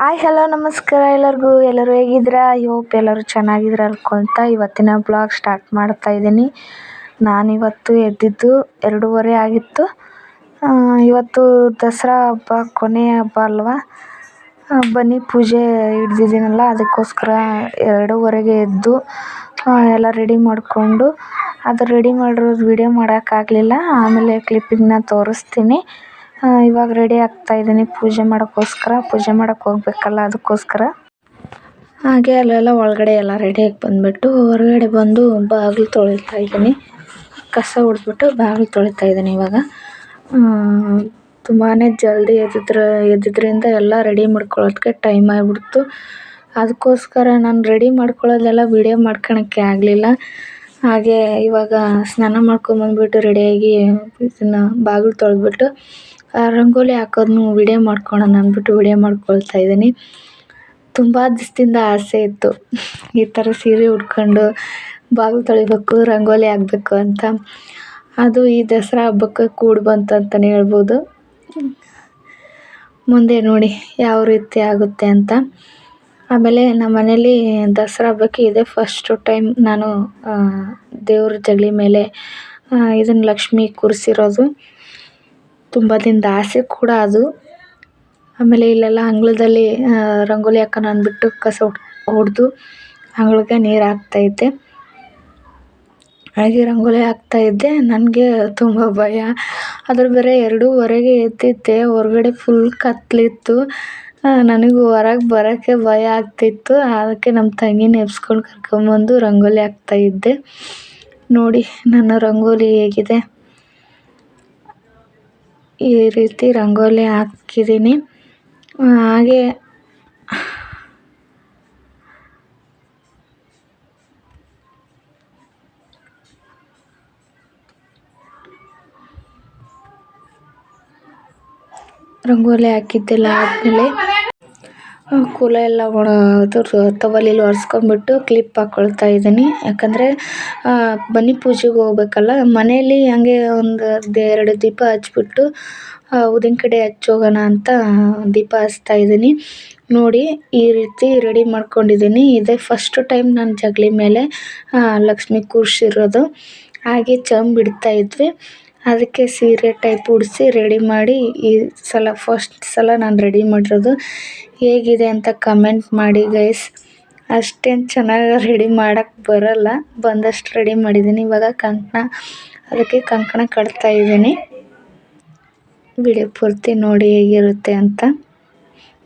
Hi hello ನಮಸ್ಕಾರ ಎಲ್ಲರಿಗೂ. ಎಲ್ಲರೂ ಹೇಗಿದ್ದೀರಾ? ಐ ಹೋಪ್ ಎಲ್ಲರೂ ಚೆನ್ನಾಗಿದ್ದೀರ ಅನ್ಕೊತ ಇವತ್ತಿನ ಬ್ಲಾಗ್ ಸ್ಟಾರ್ಟ್ ಮಾಡ್ತಾ ಇದ್ದೀನಿ. ನಾನಿವತ್ತು ಎದ್ದಿದ್ದು ಎರಡೂವರೆ ಆಗಿತ್ತು. ಇವತ್ತು ದಸರಾ ಹಬ್ಬ ಕೊನೆಯ ಹಬ್ಬ ಅಲ್ವಾ? ಬನ್ನಿ, ಪೂಜೆ ಹಿಡ್ದಿದ್ದೀನಲ್ಲ, ಅದಕ್ಕೋಸ್ಕರ ಎರಡೂವರೆಗೆ ಎದ್ದು ಎಲ್ಲ ರೆಡಿ ಮಾಡಿಕೊಂಡು, ಅದು ರೆಡಿ ಮಾಡಿರೋದು ವಿಡಿಯೋ ಮಾಡೋಕ್ಕಾಗಲಿಲ್ಲ. ಆಮೇಲೆ ಕ್ಲಿಪ್ಪಿಂಗ್ನ ತೋರಿಸ್ತೀನಿ. ಇವಾಗ ರೆಡಿ ಆಗ್ತಾ ಇದ್ದೀನಿ. ಪೂಜೆ ಮಾಡೋಕ್ಕೋಸ್ಕರ, ಪೂಜೆ ಮಾಡೋಕ್ಕೆ ಹೋಗ್ಬೇಕಲ್ಲ ಅದಕ್ಕೋಸ್ಕರ. ಹಾಗೆ ಅಲ್ಲೆಲ್ಲ ಒಳಗಡೆ ಎಲ್ಲ ರೆಡಿಯಾಗಿ ಬಂದುಬಿಟ್ಟು ಹೊರಗಡೆ ಬಂದು ಬಾಗಿಲು ತೊಳಿತಾ ಇದ್ದೀನಿ. ಕಸ ಹೊಡೆದ್ಬಿಟ್ಟು ಬಾಗಿಲು ತೊಳಿತಾ ಇದ್ದೀನಿ ಇವಾಗ. ತುಂಬಾ ಜಲ್ದಿ ಎದ್ದಿದ್ರೆ ಎದ್ದಿದ್ದರಿಂದ ಎಲ್ಲ ರೆಡಿ ಮಾಡ್ಕೊಳ್ಳೋದಕ್ಕೆ ಟೈಮ್ ಆಗಿಬಿಡ್ತು. ಅದಕ್ಕೋಸ್ಕರ ನಾನು ರೆಡಿ ಮಾಡ್ಕೊಳ್ಳೋದೆಲ್ಲ ವಿಡಿಯೋ ಮಾಡ್ಕೊಳಕ್ಕೆ ಆಗಲಿಲ್ಲ. ಹಾಗೆ ಇವಾಗ ಸ್ನಾನ ಮಾಡ್ಕೊಂಬಂದ್ಬಿಟ್ಟು ರೆಡಿಯಾಗಿ ಇದನ್ನು ಬಾಗಿಲು ತೊಳೆದ್ಬಿಟ್ಟು ರಂಗೋಲಿ ಹಾಕೋದನ್ನು ವಿಡಿಯೋ ಮಾಡ್ಕೊಳ್ಳೋಣ ಅಂದ್ಬಿಟ್ಟು ವಿಡಿಯೋ ಮಾಡ್ಕೊಳ್ತಾ ಇದ್ದೀನಿ. ತುಂಬ ದಿವಸದಿಂದ ಆಸೆ ಇತ್ತು. ಈ ಥರ ಸೀರೆ ಉಟ್ಕೊಂಡು ಬಾಗಿಲು ತೊಳಿಬೇಕು, ರಂಗೋಲಿ ಹಾಕ್ಬೇಕು ಅಂತ. ಅದು ಈ ದಸರಾ ಹಬ್ಬಕ್ಕೆ ಕೂಡಿ ಬಂತು ಅಂತಲೇ ಹೇಳ್ಬೋದು. ಮುಂದೆ ನೋಡಿ ಯಾವ ರೀತಿ ಆಗುತ್ತೆ ಅಂತ. ಆಮೇಲೆ ನಮ್ಮ ಮನೇಲಿ ದಸರಾ ಹಬ್ಬಕ್ಕೆ ಇದೇ. ಫಸ್ಟು ಟೈಮ್ ನಾನು ದೇವ್ರ ಜಗಲಿ ಮೇಲೆ ಇದನ್ನು ಲಕ್ಷ್ಮಿ ಕೂರಿಸಿರೋದು. ತುಂಬ ದಿನದ ಆಸೆ ಕೂಡ ಅದು. ಆಮೇಲೆ ಇಲ್ಲೆಲ್ಲ ಅಂಗಳದಲ್ಲಿ ರಂಗೋಲಿ ಹಾಕೋಣ ಅಂದ್ಬಿಟ್ಟು ಕಸ ಹೊಡೆದು ಅಂಗಳಕ್ಕೆ ನೀರು ಹಾಕ್ತಾಯಿದ್ದೆ. ಹಾಗೆ ರಂಗೋಲಿ ಹಾಕ್ತಾಯಿದ್ದೆ. ನನಗೆ ತುಂಬ ಭಯ. ಅದ್ರ ಬೇರೆ ಎರಡೂವರೆಗೆ ಎದ್ದಿದ್ದೆ. ಹೊರಗಡೆ ಫುಲ್ ಕತ್ತಲಿತ್ತು ನನಗೆ ಹೊರಗೆ ಬರೋಕ್ಕೆ ಭಯ ಆಗ್ತಿತ್ತು. ಅದಕ್ಕೆ ನಮ್ಮ ತಂಗಿನ ಎಬ್ಸ್ಕೊಂಡು ಕರ್ಕೊಂಬಂದು ರಂಗೋಲಿ ಹಾಕ್ತಾಯಿದ್ದೆ. ನೋಡಿ, ನನ್ನ ರಂಗೋಲಿ ಹೇಗಿದೆ. ಈ ರೀತಿ ರಂಗೋಲಿ ಹಾಕಿದ್ದೀನಿ. ಹಾಗೆ ರಂಗೋಲಿ ಹಾಕಿದ್ದೆಲ್ಲ ಆದಮೇಲೆ ಕುಲ ಎಲ್ಲ ಒಣ ಅದ್ರ ಟವಲಲ್ಲಿ ಒರೆಸ್ಕೊಂಬಿಟ್ಟು ಕ್ಲಿಪ್ ಹಾಕ್ಕೊಳ್ತಾ ಇದ್ದೀನಿ. ಯಾಕಂದರೆ ಮನೆ ಪೂಜೆಗೆ ಹೋಗ್ಬೇಕಲ್ಲ, ಮನೆಯಲ್ಲಿ ಹಂಗೆ ಒಂದು ಎರಡು ದೀಪ ಹಚ್ಬಿಟ್ಟು ಊದಿನ ಕಡ್ಡಿ ಹಚ್ಚೋಗೋಣ ಅಂತ ದೀಪ ಹಚ್ತಾ ಇದ್ದೀನಿ. ನೋಡಿ, ಈ ರೀತಿ ರೆಡಿ ಮಾಡ್ಕೊಂಡಿದ್ದೀನಿ. ಇದೇ ಫಸ್ಟ್ ಟೈಮ್ ನಾನು ಜಗಲಿ ಮೇಲೆ ಲಕ್ಷ್ಮಿ ಕೂರಿಸಿರೋದು. ಹಾಗೆ ಚಂಬು ಬಿಡ್ತಾ ಇದ್ವಿ. ಅದಕ್ಕೆ ಸೀರೆ ಟೈಪ್ ಉಡಿಸಿ ರೆಡಿ ಮಾಡಿ ಈ ಸಲ ಫಸ್ಟ್ ಸಲ ನಾನು ರೆಡಿ ಮಾಡಿರೋದು. ಹೇಗಿದೆ ಅಂತ ಕಮೆಂಟ್ ಮಾಡಿ ಗೈಸ್ ಅಷ್ಟೇನು ಚೆನ್ನಾಗಿ ರೆಡಿ ಮಾಡೋಕ್ಕೆ ಬರೋಲ್ಲ. ಬಂದಷ್ಟು ರೆಡಿ ಮಾಡಿದ್ದೀನಿ ಇವಾಗ ಕಂಕಣ, ಅದಕ್ಕೆ ಕಂಕಣ ಕಟ್ತಾ ಇದ್ದೀನಿ. ವಿಡಿಯೋ ಪೂರ್ತಿ ನೋಡಿ ಹೇಗಿರುತ್ತೆ ಅಂತ.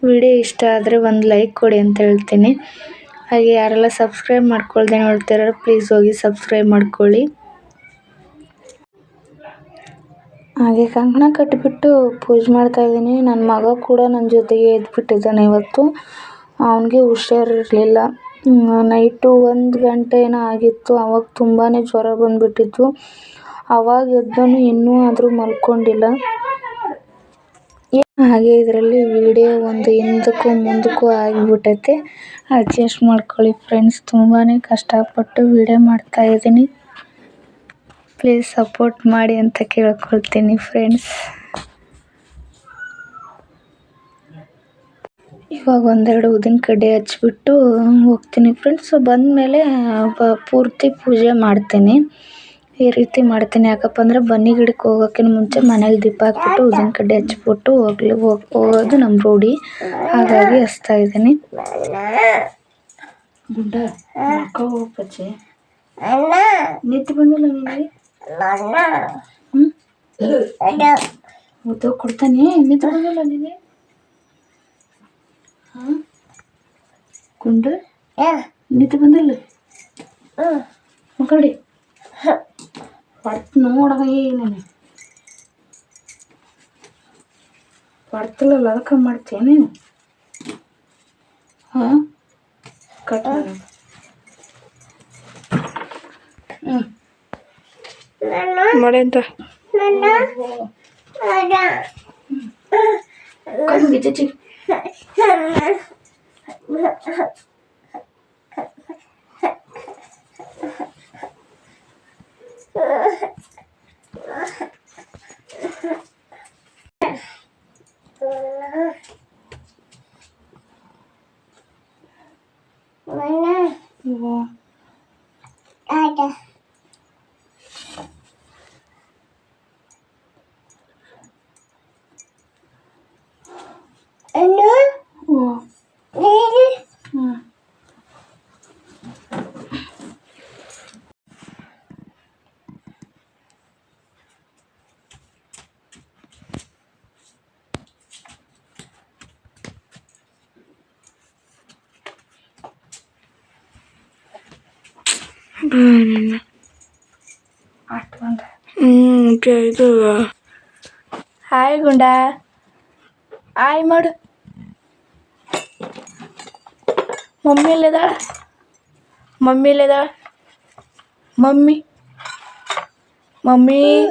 ವಿಡಿಯೋ ಇಷ್ಟ ಆದರೆ ಒಂದು ಲೈಕ್ ಕೊಡಿ ಅಂತ ಹೇಳ್ತೀನಿ. ಹಾಗೆ ಯಾರೆಲ್ಲ ಸಬ್ಸ್ಕ್ರೈಬ್ ಮಾಡ್ಕೊಳ್ದೆ ನೋಡ್ತಿರೋ ಪ್ಲೀಸ್ ಹೋಗಿ ಸಬ್ಸ್ಕ್ರೈಬ್ ಮಾಡ್ಕೊಳ್ಳಿ. ಹಾಗೆ ಕಂಕಣ ಕಟ್ಟಿಬಿಟ್ಟು ಪೂಜೆ ಮಾಡ್ತಾಯಿದ್ದೀನಿ ನನ್ನ ಮಗ ಕೂಡ ನನ್ನ ಜೊತೆಗೆ ಎದ್ಬಿಟ್ಟಿದ್ದಾನೆ ಇವತ್ತು. ಅವನಿಗೆ ಹುಷಾರಿರ್ಲಿಲ್ಲ ನೈಟು ಒಂದು ಗಂಟೆ ಏನೋ ಆಗಿತ್ತು. ಅವಾಗ ತುಂಬಾ ಜ್ವರ ಬಂದುಬಿಟ್ಟಿತ್ತು. ಅವಾಗ ಎದ್ದನು ಇನ್ನೂ ಆದರೂ ಮಲ್ಕೊಂಡಿಲ್ಲ. ಹಾಗೆ ಇದರಲ್ಲಿ ವಿಡಿಯೋ ಒಂದು ಹಿಂದಕ್ಕೂ ಮುಂದಕ್ಕೂ ಆಗಿಬಿಟ್ಟೈತೆ. ಅಡ್ಜಸ್ಟ್ ಮಾಡ್ಕೊಳ್ಳಿ ಫ್ರೆಂಡ್ಸ್ ತುಂಬಾ ಕಷ್ಟಪಟ್ಟು ವಿಡಿಯೋ ಮಾಡ್ತಾಯಿದ್ದೀನಿ ಪ್ಲೀಸ್ ಸಪೋರ್ಟ್ ಮಾಡಿ ಅಂತ ಕೇಳ್ಕೊಳ್ತೀನಿ ಫ್ರೆಂಡ್ಸ್ ಇವಾಗ ಒಂದೆರಡು ಉದ್ದಿನ ಕಡ್ಡಿ ಹಚ್ಬಿಟ್ಟು ಹೋಗ್ತೀನಿ ಫ್ರೆಂಡ್ಸ್ ಬಂದಮೇಲೆ ಪೂರ್ತಿ ಪೂಜೆ ಮಾಡ್ತೀನಿ. ಈ ರೀತಿ ಮಾಡ್ತೀನಿ. ಯಾಕಪ್ಪ ಅಂದರೆ ಬನ್ನಿ ಗಿಡಕ್ಕೆ ಹೋಗೋಕ್ಕಿಂತ ಮುಂಚೆ ಮನೇಲಿ ದೀಪ ಹಾಕ್ಬಿಟ್ಟು ಊದಿನ ಕಡ್ಡಿ ಹಚ್ಬಿಟ್ಟು ಹೋಗ್ಲಿ, ಹೋಗಿ, ಹೋಗೋದು ನಮ್ಮ ರೂಢಿ. ಹಾಗಾಗಿ ಹಚ್ತಾ ಇದ್ದೀನಿ. ಪಚ್ಚೆ ನಿಂತು ಬಂದಿಲ್ಲ ನಿನಗೆ ಹ್ಞೂ ಕೊಡ್ತಾನೆ ನಿಂತು ಬಂದಿಲ್ಲ ನೀನೆ? ಕುಂಡು ನಿಂತು ಬಂದಿಲ್ಲ ಮಕ್ಕಳಿ ಪಡ್ತು ನೋಡಗ ಏನೇನೆ ಪಡ್ತಿಲ್ಲಲ್ಲ ಅದಕ್ಕೆ ಮಾಡ್ತೇನೆ ಹಾಂ? ಕಟ್ ಹ್ಞೂ ಮಾಡಿ ಅಂತ ಕಣ್ಣಿಗೆ ಚಚ್ಚಿ హాయ్ గుండా. హాయ్ మడు. మమ్మీ లేదా? మమ్మీ లేదా? మమ్మీ. మమ్మీ.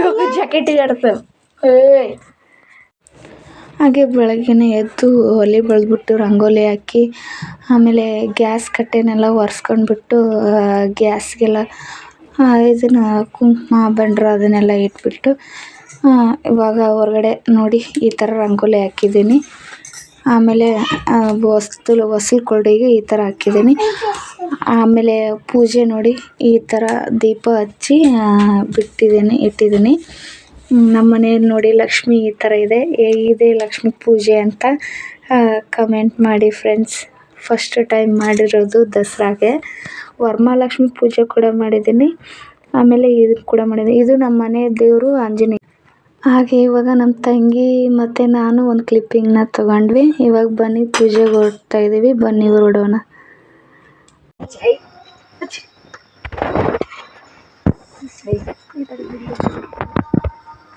ఒక జాకెట్ కడతాను. ಹಾಗೆ ಬೆಳಗ್ಗೆನೇ ಎದ್ದು ಒಲೆ ಬೆಳೆದ್ಬಿಟ್ಟು ರಂಗೋಲಿ ಹಾಕಿ, ಆಮೇಲೆ ಗ್ಯಾಸ್ ಕಟ್ಟೆನೆಲ್ಲ ಒರೆಸ್ಕೊಂಡ್ಬಿಟ್ಟು ಗ್ಯಾಸ್ಗೆಲ್ಲ ಇದನ್ನು ಕುಂಕುಮ, ಬಂಡ್ರ ಅದನ್ನೆಲ್ಲ ಇಟ್ಬಿಟ್ಟು ಇವಾಗ ಹೊರಗಡೆ ನೋಡಿ ಈ ಥರ ರಂಗೋಲಿ ಹಾಕಿದ್ದೀನಿ. ಆಮೇಲೆ ಹೊಸ್ತು ಹೊಸ್ಲು ಕೊಡಿಗೆ ಈ ಥರ ಹಾಕಿದ್ದೀನಿ. ಆಮೇಲೆ ಪೂಜೆ ನೋಡಿ ಈ ಥರ ದೀಪ ಹಚ್ಚಿ ಬಿಟ್ಟಿದ್ದೀನಿ, ಇಟ್ಟಿದ್ದೀನಿ. ನಮ್ಮ ಮನೆಯಲ್ಲಿ ನೋಡಿ ಲಕ್ಷ್ಮಿ ಈ ಥರ ಇದೆ ಇದೇ ಲಕ್ಷ್ಮಿ ಪೂಜೆ ಅಂತ ಕಮೆಂಟ್ ಮಾಡಿ ಫ್ರೆಂಡ್ಸ್ ಫಸ್ಟ್ ಟೈಮ್ ಮಾಡಿರೋದು ದಸರಾಗೆ ವರಮಹಾಲಕ್ಷ್ಮಿ ಪೂಜೆ ಕೂಡ ಮಾಡಿದ್ದೀನಿ ಆಮೇಲೆ ಇದು ಕೂಡ ಮಾಡಿದ್ದೀನಿ ಇದು ನಮ್ಮ ಮನೆ ದೇವರು ಆಂಜನೇಯ ಹಾಗೆ ಇವಾಗ ನಮ್ಮ ತಂಗಿ ಮತ್ತು ನಾನು ಒಂದು ಕ್ಲಿಪ್ಪಿಂಗ್ನ ತಗೊಂಡ್ವಿ ಇವಾಗ ಬನ್ನಿ ಪೂಜೆಗೆ ಹೊರಡ್ತಾ ಇದ್ದೀವಿ ಬನ್ನಿ ಹೊರಡೋಣ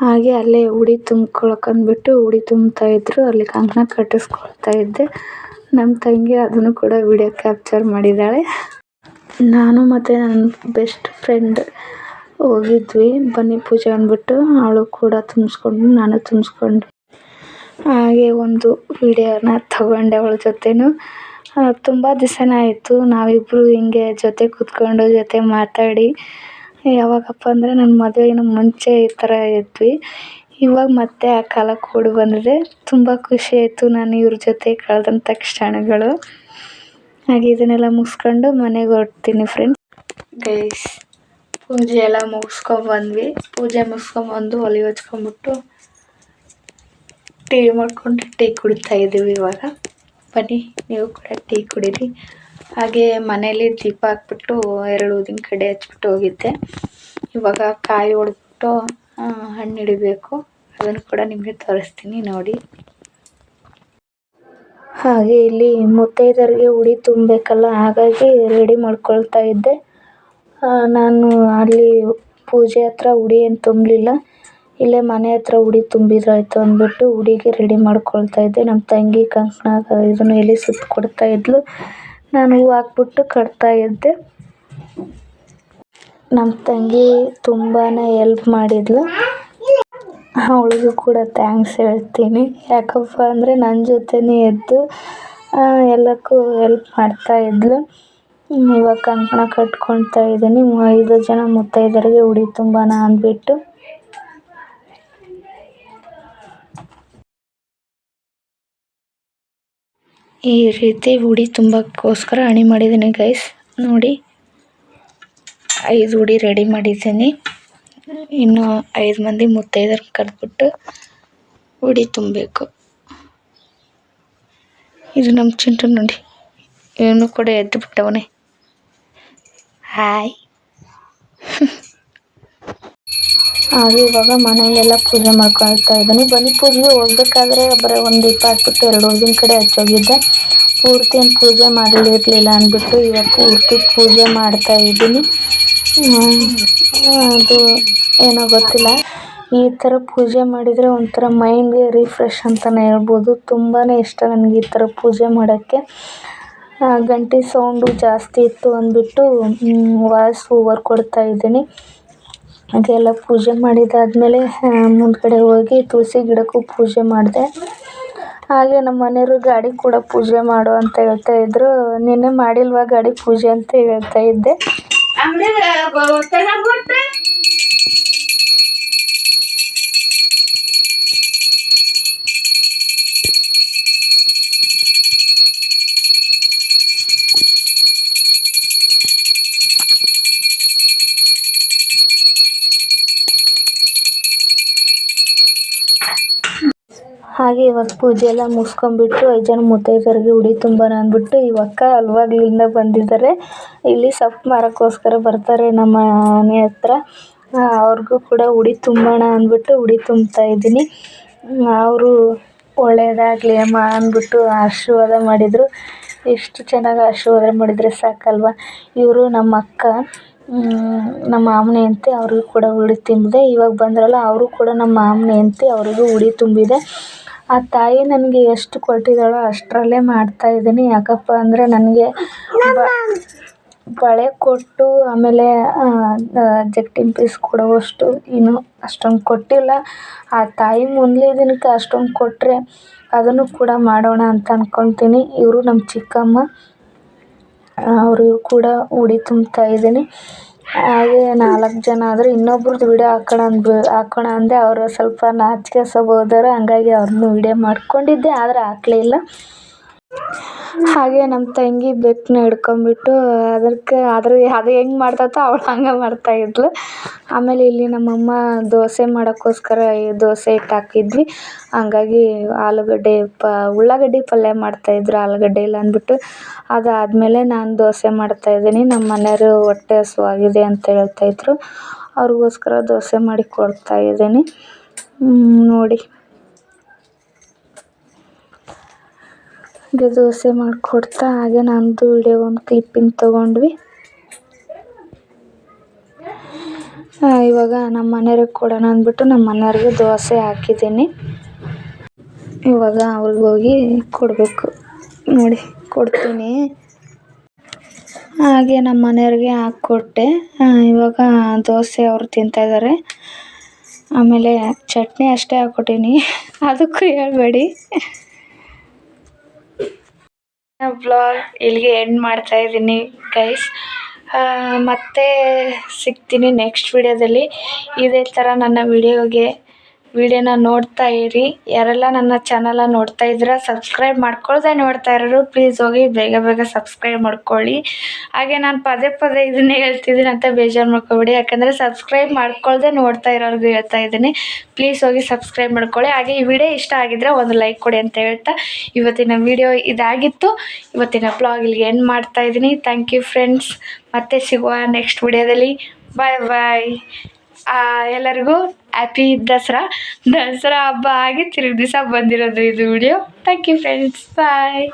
ಹಾಗೆ ಅಲ್ಲೇ ಉಡಿ ತುಂಬ್ಕೊಳಕಂದ್ಬಿಟ್ಟು ಉಡಿ ತುಂಬ್ತಾ ಇದ್ದರು ಅಲ್ಲಿ ಕಂಕಣ ಕಟ್ಟಿಸ್ಕೊಳ್ತಾ ಇದ್ದೆ. ನಮ್ಮ ತಂಗಿ ಅದನ್ನು ಕೂಡ ವಿಡಿಯೋ ಕ್ಯಾಪ್ಚರ್ ಮಾಡಿದ್ದಾಳೆ ನಾನು ಮತ್ತು ನನ್ನ ಬೆಸ್ಟ್ ಫ್ರೆಂಡ್ ಹೋಗಿದ್ವಿ. ಬನ್ನಿ ಪೂಜೆ ಅಂದ್ಬಿಟ್ಟು ಅವಳು ಕೂಡ ತುಂಬಿಸ್ಕೊಂಡು, ನಾನು ತುಂಬಿಸ್ಕೊಂಡು. ಹಾಗೆ ಒಂದು ವಿಡಿಯೋನ ತಗೊಂಡೆ ಅವಳ ಜೊತೆನೂ. ತುಂಬ ದಿವಸನೇ ಆಯಿತು. ನಾವಿಬ್ಬರು ಹಿಂಗೆ ಜೊತೆ ಕೂತ್ಕೊಂಡು, ಜೊತೆ ಮಾತಾಡಿ ಯಾವಾಗಪ್ಪ ಅಂದರೆ ನನ್ನ ಮದುವೆಗಿನ ಮುಂಚೆ ಈ ಥರ ಇದ್ವಿ. ಇವಾಗ ಮತ್ತೆ ಆ ಕಾಲ ಕೂಡಿ ಬಂದಿದೆ ತುಂಬ ಖುಷಿ ಆಯಿತು ನಾನು ಇವ್ರ ಜೊತೆ ಕಳೆದಂಥ ಕ್ಷಣಗಳು. ಹಾಗೆ ಇದನ್ನೆಲ್ಲ ಮುಗಿಸ್ಕೊಂಡು ಮನೆಗೆ ಹೊರಡ್ತೀನಿ ಫ್ರೆಂಡ್ಸ್ ಗೈಸ್ ಪೂಜೆ ಎಲ್ಲ ಮುಗಿಸ್ಕೊಂಬಂದ್ವಿ ಪೂಜೆ ಮುಗಿಸ್ಕೊಂಬಂದು ಒಲೆ ಹಚ್ಕೊಂಬಿಟ್ಟು ಟೀ ಮಾಡ್ಕೊಂಡು ಟೀ ಕುಡಿತಾ ಇದ್ದೀವಿ ಇವಾಗ. ಬನ್ನಿ, ನೀವು ಕೂಡ ಟೀ ಕುಡೀರಿ. ಹಾಗೆ ಮನೇಲಿ ದೀಪ ಹಾಕ್ಬಿಟ್ಟು ಎರಡು ಊದಿನ ಕಡೆ ಹಚ್ಬಿಟ್ಟು ಹೋಗಿದ್ದೆ. ಇವಾಗ ಕಾಯಿ ಹೊಡೆದ್ಬಿಟ್ಟು ಹಣ್ಣು ಹಿಡಿಬೇಕು. ಅದನ್ನು ಕೂಡ ನಿಮಗೆ ತೋರಿಸ್ತೀನಿ ನೋಡಿ. ಹಾಗೆ ಇಲ್ಲಿ ಮುತ್ತೈದರಿಗೆ ಉಡಿ ತುಂಬಬೇಕಲ್ಲ, ಹಾಗಾಗಿ ರೆಡಿ ಮಾಡ್ಕೊಳ್ತಾ ಇದ್ದೆ. ನಾನು ಅಲ್ಲಿ ಪೂಜೆ ಹತ್ರ ಉಡಿ ಏನು ತುಂಬಲಿಲ್ಲ. ಇಲ್ಲೇ ಮನೆ ಹತ್ರ ಉಡಿ ತುಂಬಿದ್ರಾಯ್ತು ಅಂದ್ಬಿಟ್ಟು ಉಡಿಗೆ ರೆಡಿ ಮಾಡ್ಕೊಳ್ತಾ ಇದ್ದೆ. ನಮ್ಮ ತಂಗಿ ಕಂಕಣ ಇದನ್ನು ಎಲೆ ಸುತ್ತು ಕೊಡ್ತಾ ಇದ್ಲು. ನಾನು ಹೂವು ಹಾಕ್ಬಿಟ್ಟು ಕಟ್ತಾ ಇದ್ದೆ. ನಮ್ಮ ತಂಗಿ ತುಂಬಾ ಎಲ್ಪ್ ಮಾಡಿದ್ಲು. ಅವಳಿಗೂ ಕೂಡ ಥ್ಯಾಂಕ್ಸ್ ಹೇಳ್ತೀನಿ. ಯಾಕಪ್ಪ ಅಂದರೆ ನನ್ನ ಜೊತೆನೇ ಎದ್ದು ಎಲ್ಲಕ್ಕೂ ಹೆಲ್ಪ್ ಮಾಡ್ತಾ ಇದ್ಲು. ಇವಾಗ ಕಂಕಣ ಕಟ್ಕೊಳ್ತಾ ಇದ್ದೀನಿ. ಐದು ಜನ ಮುತ್ತೈದರಿಗೆ ಉಡಿ ತುಂಬೋಣ ಅಂದ್ಬಿಟ್ಟು. ಈ ರೀತಿ ಉಡಿ ತುಂಬಕ್ಕೋಸ್ಕರ ಅಣಿ ಮಾಡಿದ್ದೀನಿ ಗೈಸ್ ನೋಡಿ, ಐದು ಉಡಿ ರೆಡಿ ಮಾಡಿದ್ದೀನಿ. ಇನ್ನು ಐದು ಮಂದಿ ಮುತ್ತೈದರ ಕರೆದ್ಬಿಟ್ಟು ಉಡಿ ತುಂಬಬೇಕು. ಇದು ನಮ್ಮ ಚಿಂಟು ನೋಡಿ. ಇವನು ಕೂಡ ಎದ್ದು ಬಿಟ್ಟವನೆ ಹಾಯ್ ಹಾಗೆ ಇವಾಗ ಮನೆಯಲ್ಲೆಲ್ಲ ಪೂಜೆ ಮಾಡ್ಕೊಳ್ತಾ ಇದ್ದೀನಿ. ಬನಿ ಪೂಜೆಗೆ ಹೋಗ್ಬೇಕಾದ್ರೆ ಬರೀ ಒಂದು ದೀಪ ಹಾಕ್ಬಿಟ್ಟು ಎರಡು ಊದಿನ ಕಡೆ ಹಚ್ಚೋಗಿದ್ದೆ. ಪೂರ್ತಿ ಏನು ಪೂಜೆ ಮಾಡಲಿರಲಿಲ್ಲ ಅಂದ್ಬಿಟ್ಟು ಇವಾಗ ಪೂರ್ತಿ ಪೂಜೆ ಮಾಡ್ತಾ ಇದ್ದೀನಿ. ಅದು ಏನೋ ಗೊತ್ತಿಲ್ಲ. ಈ ಥರ ಪೂಜೆ ಮಾಡಿದರೆ ಒಂಥರ ಮೈಂಡ್ಗೆ ರಿಫ್ರೆಶ್ ಅಂತಲೇ ಹೇಳ್ಬೋದು. ತುಂಬಾ ಇಷ್ಟ ನನಗೆ ಈ ಥರ ಪೂಜೆ ಮಾಡೋಕ್ಕೆ. ಗಂಟೆ ಸೌಂಡು ಜಾಸ್ತಿ ಇತ್ತು ಅಂದ್ಬಿಟ್ಟು ವಾಯ್ಸ್ ಓವರ್ ಕೊಡ್ತಾ ಇದ್ದೀನಿ. ಅದೆಲ್ಲ ಪೂಜೆ ಮಾಡಿದಾದಮೇಲೆ ಮುಂದ್ಗಡೆ ಹೋಗಿ ತುಳಸಿ ಗಿಡಕ್ಕೂ ಪೂಜೆ ಮಾಡಿದೆ. ಹಾಗೆ ನಮ್ಮ ಮನೆಯವರು ಗಾಡಿ ಕೂಡ ಪೂಜೆ ಮಾಡು ಅಂತ ಹೇಳ್ತಾ ಇದ್ದರು ನಿನ್ನೆ ಮಾಡಿಲ್ವಾ ಗಾಡಿ ಪೂಜೆ ಅಂತ ಹೇಳ್ತಾ ಇದ್ದೆ. ಹಾಗೆ ಇವತ್ತು ಪೂಜೆ ಎಲ್ಲ ಮುಗಿಸ್ಕೊಂಡ್ಬಿಟ್ಟು ಐದು ಜನ ಮುತ್ತೈದರಿಗೆ ಉಡಿ ತುಂಬೋಣ ಅಂದ್ಬಿಟ್ಟು ಇವಕ್ಕ ಅಲ್ವಾಗ್ಲಿಂದ ಬಂದಿದ್ದಾರೆ. ಇಲ್ಲಿ ಸೊಪ್ಪು ಮಾರೋಕ್ಕೋಸ್ಕರ ಬರ್ತಾರೆ ನಮ್ಮ ಮನೆ ಹತ್ರ. ಅವ್ರಿಗೂ ಕೂಡ ಉಡಿ ತುಂಬೋಣ ಅಂದ್ಬಿಟ್ಟು ಉಡಿ ತುಂಬ್ತಾ ಇದ್ದೀನಿ. ಅವರು ಒಳ್ಳೆಯದಾಗಲಿ ಅಮ್ಮ ಅಂದ್ಬಿಟ್ಟು ಆಶೀರ್ವಾದ ಮಾಡಿದರು. ಎಷ್ಟು ಚೆನ್ನಾಗಿ ಆಶೀರ್ವಾದ ಮಾಡಿದರೆ ಸಾಕಲ್ವ? ಇವರು ನಮ್ಮ ಅಕ್ಕ. ನಮ್ಮ ಮಾವನ ಹೆಂಡ್ತಿ ಅವ್ರಿಗೂ ಕೂಡ ಉಡಿ ತುಂಬಿದೆ. ಇವಾಗ ಬಂದ್ರಲ್ಲ, ಅವರು ಕೂಡ ನಮ್ಮ ಮಾಮನ ಹೆಂಡ್ತಿ ಅವರಿಗೂ ಉಡಿ ತುಂಬಿದೆ. ಆ ತಾಯಿ ನನಗೆ ಎಷ್ಟು ಕೊಟ್ಟಿದ್ದಾಳೋ ಅಷ್ಟರಲ್ಲೇ ಮಾಡ್ತಾ ಇದ್ದೀನಿ. ಯಾಕಪ್ಪ ಅಂದರೆ ನನಗೆ ಬಳೆ ಕೊಟ್ಟು, ಆಮೇಲೆ ಜಗ್ಟಿನ ಪೀಸ್ ಕೊಡುವಷ್ಟು ಇನ್ನೂ ಅಷ್ಟೊಂದು ಕೊಟ್ಟಿಲ್ಲ. ಆ ತಾಯಿ ಮುಂದೆ ದಿನಕ್ಕೆ ಅಷ್ಟೊಂದು ಕೊಟ್ಟರೆ ಅದನ್ನು ಕೂಡ ಮಾಡೋಣ ಅಂತ ಅಂದ್ಕೊತೀನಿ ಇವರು ನಮ್ಮ ಚಿಕ್ಕಮ್ಮ. ಅವರಿಗೂ ಕೂಡ ಉಡಿ ತುಂಬ್ತಾ ಇದ್ದೀನಿ. ಹಾಗೆ ನಾಲ್ಕು ಜನ ಆದರೆ ಇನ್ನೊಬ್ರದ್ದು ವಿಡಿಯೋ ಹಾಕೋಣ ಅಂದ್ ಹಾಕೋಣ ಅಂದೆ ಅವರು ಸ್ವಲ್ಪ ನಾಚಿಕೆ ಸ್ವಭಾವದವರು ಹಂಗಾಗಿ ಅವ್ರನ್ನೂ ವಿಡಿಯೋ ಮಾಡ್ಕೊಂಡಿದ್ದೆ, ಆದರೆ ಹಾಕ್ಲಿಲ್ಲ ಹಾಗೆ ನಮ್ಮ ತಂಗಿ ಬೆಕ್ಕನ್ನ ಹಿಡ್ಕೊಂಬಿಟ್ಟು ಅದಕ್ಕೆ ಅದ್ರ ಅದು ಹೆಂಗೆ ಮಾಡ್ತೈತೋ ಅವಳು ಹಂಗೆ ಮಾಡ್ತಾ ಇದ್ಲು. ಆಮೇಲೆ ಇಲ್ಲಿ ನಮ್ಮಮ್ಮ ದೋಸೆ ಮಾಡೋಕ್ಕೋಸ್ಕರ ದೋಸೆ ಹಿಟ್ಟು ಹಾಕಿದ್ವಿ. ಹಂಗಾಗಿ ಆಲೂಗಡ್ಡೆ ಪ ಉಳ್ಳಾಗಡ್ಡಿ ಪಲ್ಯ ಮಾಡ್ತಾಯಿದ್ರು ಆಲೂಗಡ್ಡೆ ಇಲ್ಲ ಅಂದ್ಬಿಟ್ಟು. ಅದಾದಮೇಲೆ ನಾನು ದೋಸೆ ಮಾಡ್ತಾಯಿದ್ದೀನಿ ನಮ್ಮ ಮನೆಯವರು ಹೊಟ್ಟೆ ಹಸಿವಾಗಿದೆ ಅಂತ ಹೇಳ್ತಾಯಿದ್ರು ಅವ್ರಿಗೋಸ್ಕರ ದೋಸೆ ಮಾಡಿ ಕೊಡ್ತಾ ಇದ್ದೀನಿ. ನೋಡಿ. ಹಾಗೆ ದೋಸೆ ಮಾಡಿಕೊಡ್ತಾ, ಹಾಗೆ ನಮ್ಮದು ವೀಡಿಯೋ ಒಂದು ಕ್ಲಿಪ್ಪಿಂಗ್ ತೊಗೊಂಡ್ವಿ. ಇವಾಗ ನಮ್ಮ ಮನೆಯವ್ರಿಗೆ ಕೊಡೋಣ ಅಂದ್ಬಿಟ್ಟು ನಮ್ಮ ಮನೆಯವ್ರಿಗೆ ದೋಸೆ ಹಾಕಿದ್ದೀನಿ. ಇವಾಗ ಅವ್ರಿಗೆ ಹೋಗಿ ಕೊಡಬೇಕು. ನೋಡಿ, ಕೊಡ್ತೀನಿ. ಹಾಗೆ ನಮ್ಮ ಮನೆಯವ್ರಿಗೆ ಹಾಕ್ಕೊಟ್ಟೆ. ಇವಾಗ ದೋಸೆ ಅವರು ತಿಂತಾಯಿದ್ದಾರೆ ಆಮೇಲೆ ಚಟ್ನಿ ಅಷ್ಟೇ ಹಾಕ್ಕೊಟ್ಟೀನಿ. ಅದಕ್ಕೂ ಹೇಳ್ಬೇಡಿ. ಬ್ಲಾಗ್ ಇಲ್ಲಿಗೆ ಎಂಡ್ ಮಾಡ್ತಾ ಇದ್ದೀನಿ ಗೈಸ್ ಮತ್ತೆ ಸಿಗ್ತೀನಿ ನೆಕ್ಸ್ಟ್ ವಿಡಿಯೋದಲ್ಲಿ ಇದೇ ಥರ ನನ್ನ ವಿಡಿಯೋಗೆ ವಿಡಿಯೋನ ನೋಡ್ತಾ ಇರಿ. ಯಾರೆಲ್ಲ ನನ್ನ ಚಾನಲ ನೋಡ್ತಾ ಇದ್ದೀರಾ ಸಬ್ಸ್ಕ್ರೈಬ್ ಮಾಡ್ಕೊಳ್ದೆ ನೋಡ್ತಾ ಇರೋರು ಪ್ಲೀಸ್ ಹೋಗಿ ಬೇಗ ಬೇಗ ಸಬ್ಸ್ಕ್ರೈಬ್ ಮಾಡ್ಕೊಳ್ಳಿ. ಹಾಗೆ ನಾನು ಪದೇ ಪದೇ ಇದನ್ನೇ ಹೇಳ್ತಿದ್ದೀನಿ ಅಂತ ಬೇಜಾರು ಮಾಡ್ಕೊಬೇಡಿ. ಯಾಕಂದರೆ ಸಬ್ಸ್ಕ್ರೈಬ್ ಮಾಡ್ಕೊಳ್ದೆ ನೋಡ್ತಾ ಇರೋರ್ಗು ಹೇಳ್ತಾ ಇದ್ದೀನಿ. ಪ್ಲೀಸ್ ಹೋಗಿ ಸಬ್ಸ್ಕ್ರೈಬ್ ಮಾಡ್ಕೊಳ್ಳಿ. ಹಾಗೆ ಈ ವಿಡಿಯೋ ಇಷ್ಟ ಆಗಿದ್ರೆ ಒಂದು ಲೈಕ್ ಕೊಡಿ ಅಂತ ಹೇಳ್ತಾ ಇವತ್ತಿನ ವಿಡಿಯೋ ಇದಾಗಿತ್ತು. ಇವತ್ತಿನ ಬ್ಲಾಗ್ ಇಲ್ಲಿಗೆ ಎಂಡ್ ಮಾಡ್ತಾ ಇದ್ದೀನಿ. ಥ್ಯಾಂಕ್ ಯು ಫ್ರೆಂಡ್ಸ್ ಮತ್ತೆ ಸಿಗುವ ನೆಕ್ಸ್ಟ್ ವಿಡಿಯೋದಲ್ಲಿ. ಬಾಯ್ ಬಾಯ್ ಎಲ್ಲರಿಗೂ ಹ್ಯಾಪಿ ದಸರಾ. ದಸರಾ ಹಬ್ಬ ಆಗಿ ತಿರುಗಿ ದಿವಸ ಬಂದಿರೋದು ಇದು video thank you friends bye